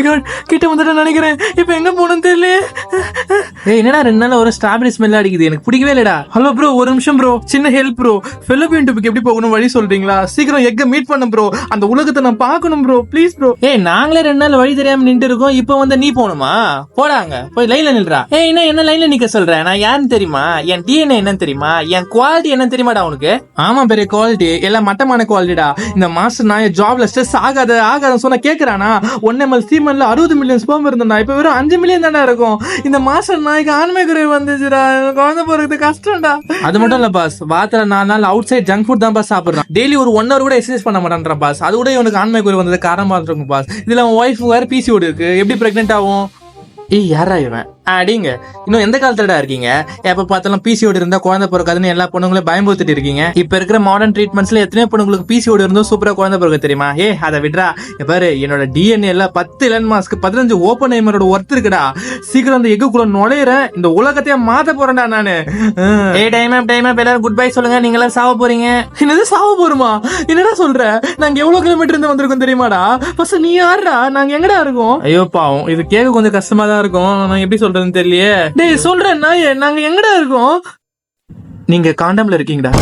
My God கிட்ட வந்துட்டு நினைக்கிறேன். இப்போ எங்க போகணும்னு தெரியல ஏய் என்னடா ரெண்டு நாள் ஒரு ஸ்ட்ராபெரி ஸ்மெல் அடிக்குது? எனக்கு பிடிக்கவே இல்லடா. ஹலோ ப்ரோ ஒரு நிமிஷம் ப்ரோ சின்ன ஹெல்ப் ப்ரோ பிலிப்பின் டுபுக்கு எப்படி போகணும் வழி சொல்றீங்களா? சீக்கிரம் எக்க மீட் பண்ண ப்ரோ அந்த உலகத்தை நான் பார்க்கணும் ப்ரோ ப்ளீஸ் ப்ரோ ஏய் நாங்களே ரெண்டு நாள் வழி தெரியாம நின்று இருக்கோம். இப்போ வந்து நீ போகணுமா? போடாங்க போய் லைன்ல நில்றா. ஏய் என்ன என்ன லைன்ல நிக்க சொல்ற? நான் யாருன்னு தெரியுமா? என் டிஎன்ஏ என்னன்னு தெரியுமா? என் குவாலிட்டி என்னன்னு தெரியுமாடா உனக்கு? ஆமா பெரிய குவாலிட்டி எல்லாம் மட்டமான குவாலிட்டிடா இந்த மாஸ்டர் நான் ஜாப்ல ஸ்ட்ரெஸ் ஆகாத ஆகாத சொன்னா கேக்குறானா? ஒன் எம்எல் சீமன்ல அறுபது மில்லியன் ஸ்போம் இருந்தா இப்ப வெறும் அஞ்சு மில்லியன் தானே இருக்கும். இந்த மாஸ்டர் நாய்க்கு ஆண்மை குறைவு வந்துச்சுடா. குழந்தை போறது கஷ்டம்டா. அது மட்டும் இல்ல பாஸ். வாரத்துல நாலு நாள் அவுட் சைட் ஜங்க் ஃபுட் தான் பாஸ் சாப்பிடுறான். டெய்லி ஒரு ஒன் ஹவர் கூட எக்ஸசைஸ் பண்ண மாட்டான் பாஸ். அது கூட இவனுக்கு ஆண்மை குறைவு வந்தது காரணமா இருக்கும் பாஸ். இதுல அவன் ஒய்ஃப் வேற பிசிஓடி இருக்கு. எப்படி பிரெக்னென்ட் ஆகும்? ஏய் யாரா இவன்? அடிங்க. இன்னும் எந்த காலத்துலடா இருக்கீங்க? எப்ப பார்த்தாலும் பிசிஓடி இருந்தா குழந்தை பிறக்காதுன்னு எல்லா பொண்ணுங்களும் பயம்படுத்திட்டு இருக்கீங்க. இப்ப இருக்கிற மாடர்ன் ட்ரீட்மெண்ட்ஸ்ல எத்தனை பொண்ணுங்களுக்கு பிசிஓடி இருந்தும் சூப்பரா குழந்தை பிறக்க தெரியுமா? ஏ அதை விட்றா. பாரு என்னோட டிஎன்ஏ எல்லாம் பத்து இலன் மாஸ்க்கு பதினஞ்சு ஓப்பன் ஐமரோட ஒர்த் இருக்குடா. சீக்கிரம் அந்த எக்குள்ள நுழையிறேன். இந்த உலகத்தையே மாத்த போறேன்டா நானு. ஏ டைம் அப் டைம் அப் எல்லாரும் குட் பை சொல்லுங்க. நீங்க எல்லாம் சாவ போறீங்க. என்னது சாவ போறோமா? என்னடா சொல்ற? நாங்க எவ்வளவு கிலோமீட்டர் இருந்து வந்திருக்கோம் தெரியுமாடா? ஃபர்ஸ்ட் நீ யாருடா நாங்க எங்கடா இருக்கோம்? ஐயோ பாவம். இது கேட்க கொஞ்சம் கஷ்டமா தான் இருக்கும் நான் எப்படி சொல்றதுன்னு தெரியலையே. டேய் சொல்றேன் நாயே நாங்க எங்கடா இருக்கோம்? நீங்க காண்டம்ல இருக்கீங்கடா.